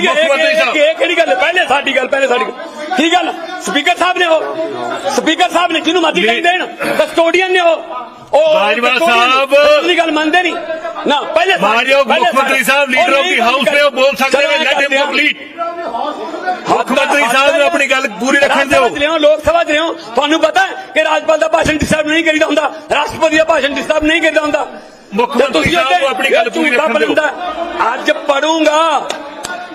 ਕਿਹੜੀ ਗੱਲ ਮੁੱਖ ਮੰਤਰੀ ਸਾਹਿਬ। ਇਹ- ਇਹ ਕਿਹੜੀ ਗੱਲ? ਪਹਿਲੇ ਸਾਡੀ ਗੱਲ ਪਹਿਲੇ ਸਾਡੀ ਗੱਲ। ਕੀ ਗੱਲ ਸਪੀਕਰ ਸਾਹਿਬ ਨੇ ਉਹ ਸਪੀਕਰ ਸਾਹਿਬ ਨੇ ਜਿਹਨੂੰ ਮਰਜ਼ੀ ਕਹੀ ਦੇਣ ਕਸਟੋਡੀਅਨ ਨੇ ਉਹ ਉਹ ਬਾਜਵਾ custodian ਸਾਹਿਬ। ਦੀ ਗੱਲ ਮੰਨਦੇ ਨਹੀਂ ਨਾ ਪਹਿਲੇ ਸਾਡੇ- ਮਾਨਯੋਗ ਪਹਿਲੇ ਮੁੱਖ ਮੰਤਰੀ ਸਾਹਿਬ ਲੀਡਰ ਆਫ ਦੀ ਨਹੀਂ ਹਾਊਸ ਨੇ ਉਹ ਬੋਲ ਸਕਦੇ ਚਲੋ ਨੇ ਲੈਟ ਹਿਮ ਆ। ਕੰਪਲੀਟ ਮੁੱਖ ਮੰਤਰੀ ਸਾਹਿਬ ਨੂੰ ਆਪਣੀ ਗੱਲ ਪੂਰੀ ਰੱਖਣ ਦਿਓ ਲਿਆਓ ਲੋਕ ਸਭਾ ਚ ਲਿਆਓ ਤੁਹਾਨੂੰ ਪਤਾ ਹੈ ਕਿ ਰਾਜਪਾਲ ਦਾ ਭਾਸ਼ਣ ਡਿਸਟਰਬ ਨਹੀਂ ਕਰੀਦਾ ਹੁੰਦਾ ਰਾਸ਼ਟਰਪਤੀ ਦਾ ਭਾਸ਼ਣ ਡਿਸਟਰਬ ਨਹੀਂ ਕਰੀਦਾ ਹੁੰਦਾ ਮੁੱਖ ਤੇ ਮੰਤਰੀ ਸਾਹਿਬ ਆਪਣੀ ਗੱਲ ਪੂਰੀ ਝੂਠਾ ਰੱਖਣ ਦਿਓ। ਬੋਲਦਾ। ਅੱਜ ਪੜੂੰਗਾ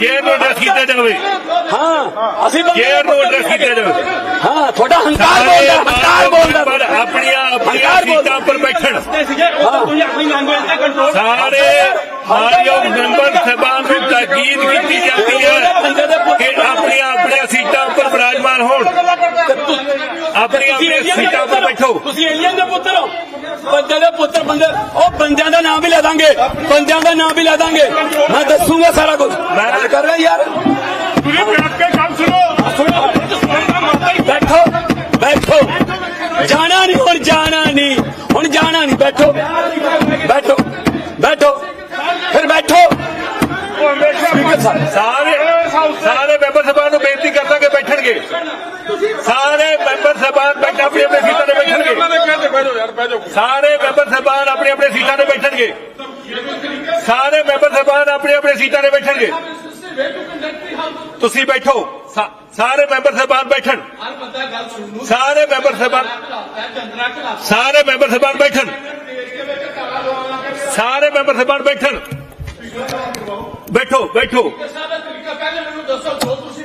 chair ਨੂੰ ਐਡਰੈਸ ਕੀਤਾ ਜਾਵੇ। ਹਾਂ ਅਸੀਂ ਕੇਅਰ ਨੂੰ ਐਡਰੈਸ ਕੀਤਾ ਜਾਵੇ। ਹਾਂ ਤੁਹਾਡਾ ਹੰਕਾਰ ਬੋਲਦਾ ਹੰਕਾਰ ਬੋਲਦਾ। ਪਰ ਆਪਣੀਆਂ ਆਪਣੀਆਂ। ਸੀਟਾਂ ਉੱਪਰ ਬੈਠਣ। ਤੇ ਸਾਰੇ ਮਾਨਯੋਗ ਮੈਂਬਰ ਸਭਾ ਨੂੰ ਤਾਕੀਦ ਕੀਤੀ ਜਾਂਦੀ ਹੈ ਕਿ ਆਪਣੀਆਂ ਆਪਣੀਆਂ ਸੀਟਾਂ ਉੱਪਰ ਵਿਰਾਜਮਾਨ ਹੋਣ। ਆਪਣੀਆਂ ਆਪਣੀਆਂ ਸੀਟਾਂ ਉੱਪਰ ਬੈਠੋ। ਤੁਸੀਂ ਏਲੀਅਨ ਦੇ ਪੁੱਤਰ ਹੋ। ਬੰਦੇ ਦੇ ਪੁੱਤਰ ਬੰਦੇ ਉਹ ਬੰਦਿਆਂ ਦਾ ਨਾਮ ਵੀ ਲੈ ਦਾਂਗੇ। ਬੰਦਿਆਂ ਦਾ ਨਾਮ ਵੀ ਲੈ ਦਾਂਗੇ। ਮੈਂ ਦੱਸੂਗਾ ਸਾਰਾ ਕੁਝ। ਮੈਂ ਕਰ ਰਿਹਾ ਯਾਰ। ਤੁਸੀਂ ਬੈਠ ਕੇ ਗੱਲ ਸੁਣੋ। ਬੈਠੋ ਬੈਠੋ। ਜਾਣਾ ਨਹੀਂ ਹੁਣ ਜਾਣਾ ਨਹੀਂ। ਹੁਣ ਜਾਣਾ ਨਹੀਂ ਬੈਠੋ। ਬੈਠੋ ਬੈਠੋ। ਫਿਰ ਬੈਠੋ। ਸਾਰੇ ਸਾਰੇ ਮੈਂਬਰ ਸਭਾ ਨੂੰ ਬੇਨਤੀ ਕਰਦਾ ਕਿ ਬੈਠਣਗੇ ਸਾਰੇ ਮੈਂਬਰ ਸਭਾ ਬੈਠ ਆਪਣੀ ਆਪਣੀ ਸੀਟਾਂ ਤੇ ਬੈਠਣਗੇ ਬੈਠੋ ਯਾਰ ਬੈਠੋ ਸਾਰੇ ਮੈਂਬਰ ਸਭਾਨ ਆਪਣੀ ਆਪਣੀ ਸੀਟਾਂ ਤੇ ਬੈਠਣਗੇ ਸਾਰੇ ਮੈਂਬਰ ਸਭਾਨ ਆਪਣੀ ਆਪਣੀ ਸੀਟਾਂ ਤੇ ਬੈਠਣਗੇ ਤੁਸੀਂ ਬੈਠੋ ਸਾ- ਸਾਰੇ ਮੈਂਬਰ ਸਭਾਨ ਬੈਠਣ ਸਾਰੇ ਮੈਂਬਰ ਸਭਾਨ ਸਾਰੇ ਮੈਂਬਰ ਸਭਾਨ ਬੈਠਣ ਸਾਰੇ ਮੈਂਬਰ ਸਭਾਨ ਬੈਠਣ ਬੈਠੋ ਬੈਠੋ ਸਾਡਾ ਤਰੀਕਾ ਪਹਿਲੇ ਮੈਨੂੰ ਦੱਸੋ ਜੋ ਤੁਸੀਂ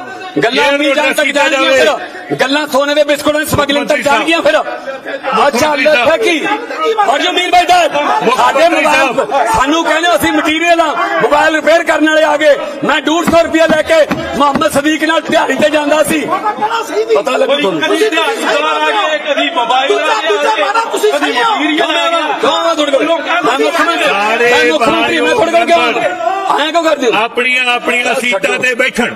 ਗੱਲਾਂ ਵੀ ਜਾਣ ਤੱਕ ਜਾਣਗੀਆਂ। ਫਿਰ। ਗੱਲਾਂ ਸੋਨੇ ਦੇ ਬਿਸਕੁਟਾਂ ਦੀ ਸਮਗਲਿੰਗ ਤੱਕ ਜਾਣਗੀਆਂ ਫਿਰ। ਅੱਛਾ। ਫਿਰ ਕੀ ਔਰ ਜੋ ਮੀਰ ਭਾਈ ਸਾਹਿਬ ਸਾਡੇ ਮੋਬਾਈਲ। ਸਾਨੂੰ ਕਹਿੰਦੇ ਅਸੀਂ ਮਟੀਰੀਅਲ ਆ ਮੋਬਾਈਲ ਰਿਪੇਅਰ ਕਰਨ ਵਾਲੇ ਆ ਗਏ। ਮੈਂ 150 ਰੁਪਇਆ ਲੈ ਕੇ ਮੁਹੰਮਦ ਸਦੀਕ ਨਾਲ ਦਿਹਾੜੀ ਤੇ ਜਾਂਦਾ ਸੀ। ਪਤਾ ਲੱਗੂ ਤੁਹਾਨੂੰ। ਕਦੀ ਧਿਆਨ ਆ ਗਏ ਕਦੀ ਮੋਬਾਈਲ ਆ ਗਿਆ ਤੁਸੀਂ ਕਦੀ ਮਟੀਰੀਅਲ ਆ ਗਿਆ। ਕੌਣ ਆ ਤੁਹਾਡੇ ਕੋਲ। ਮੈਂ ਮੁੱਖ ਮੰਤਰੀ ਸਾਰੇ ਮੈਂ ਮੁੱਖ ਮੰਤਰੀ ਮੈਂ ਤੁਹਾਡੇ ਕੋਲ ਕਿਉਂ ਆਇਆ ਕਿਉਂ ਕਰਦੇ ਹੋ? ਆਪਣੀਆਂ ਆਪਣੀਆਂ ਸੀਟਾਂ ਤੇ ਬੈਠਣ।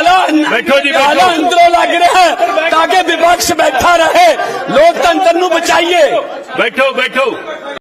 ਬੈਠੋ ਜੀ, ਬੈਠੋ। ਅੰਦਰੋਂ ਲੱਗ ਰਿਹਾ ਹੈ ਤਾਂ ਕਿ ਵਿਪਕਸ਼ ਬੈਠਾ ਰਹੇ। ਲੋਕਤੰਤਰ ਨੂੰ ਬਚਾਈਏ। ਬੈਠੋ ਬੈਠੋ।